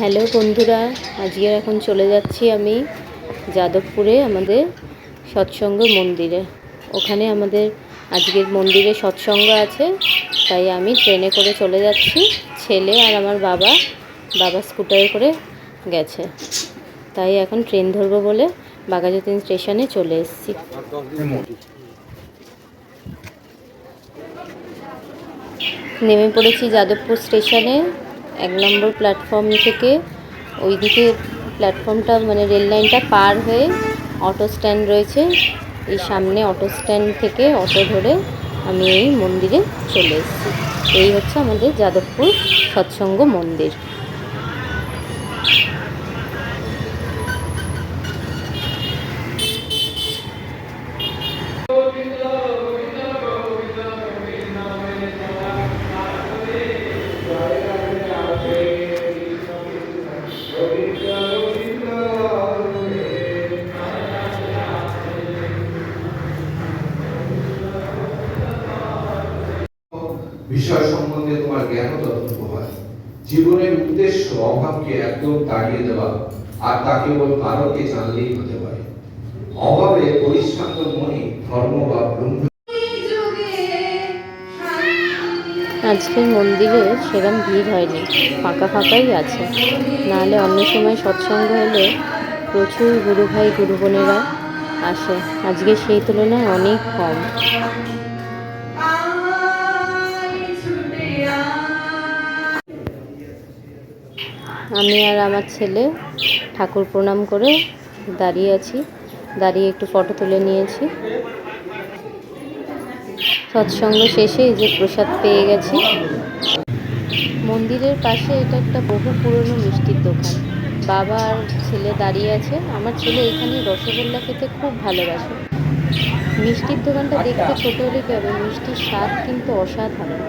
Hello বন্ধুরা, আজকে এখন চলে যাচ্ছি আমি যাদবপুরে আমাদের সৎসঙ্গ মন্দিরে। ওখানে আমাদের আজকের মন্দিরে সৎসঙ্গ আছে, তাই আমি ট্রেনে করে চলে যাচ্ছি। ছেলে আর আমার বাবা বাবা স্কুটারে করে গেছে। তাই এখন ট্রেন ধরবো বলে বাঘাযতীন স্টেশনে চলে এসেছি। নেমে পড়েছি যাদবপুর স্টেশনে। এক নম্বর প্ল্যাটফর্ম থেকে ওইদিকে প্ল্যাটফর্মটা মানে রেল লাইনটা পার হয়ে অটো স্ট্যান্ড রয়েছে। এই সামনে অটো স্ট্যান্ড থেকে অটো ধরে আমি এই মন্দিরে চলে এসেছি। এই হচ্ছে আমাদের যাদবপুর সৎসঙ্গ মন্দির। বিষয় সম্বন্ধে তোমার জ্ঞান ততটুকু হয়। জীবনের উদ্দেশ্য অভাবকে একদম তাড়িয়ে দেওয়া আর তা কেবল কারকে জানলেই হতে পারে। অভাবে পরিশ্রান্ত মনে ধর্ম বা আজকের মন্দিরে সেরকম ভিড় হয়নি, ফাঁকা ফাঁকাই আছে। নাহলে অন্য সময় সৎসঙ্গ হলে প্রচুর গুরু ভাই, গুরু বোনেরা আসে। আজকে সেই তুলনায় অনেক কম। আমি আর আমার ছেলে ঠাকুর প্রণাম করে দাঁড়িয়ে আছি। দাঁড়িয়ে একটু ফটো তুলে নিয়েছি। সৎসঙ্গ শেষে এই যে প্রসাদ পেয়ে গেছি। মন্দিরের পাশে এটা একটা বহু পুরনো মিষ্টির দোকান। বাবা আর ছেলে দাঁড়িয়ে আছে। আমার ছেলে এখানে রসগোল্লা খেতে খুব ভালোবাসে। মিষ্টির দোকানটা দেখতে ছোট হলে কি হবে? মিষ্টির স্বাদ কিন্তু অসাধারণ।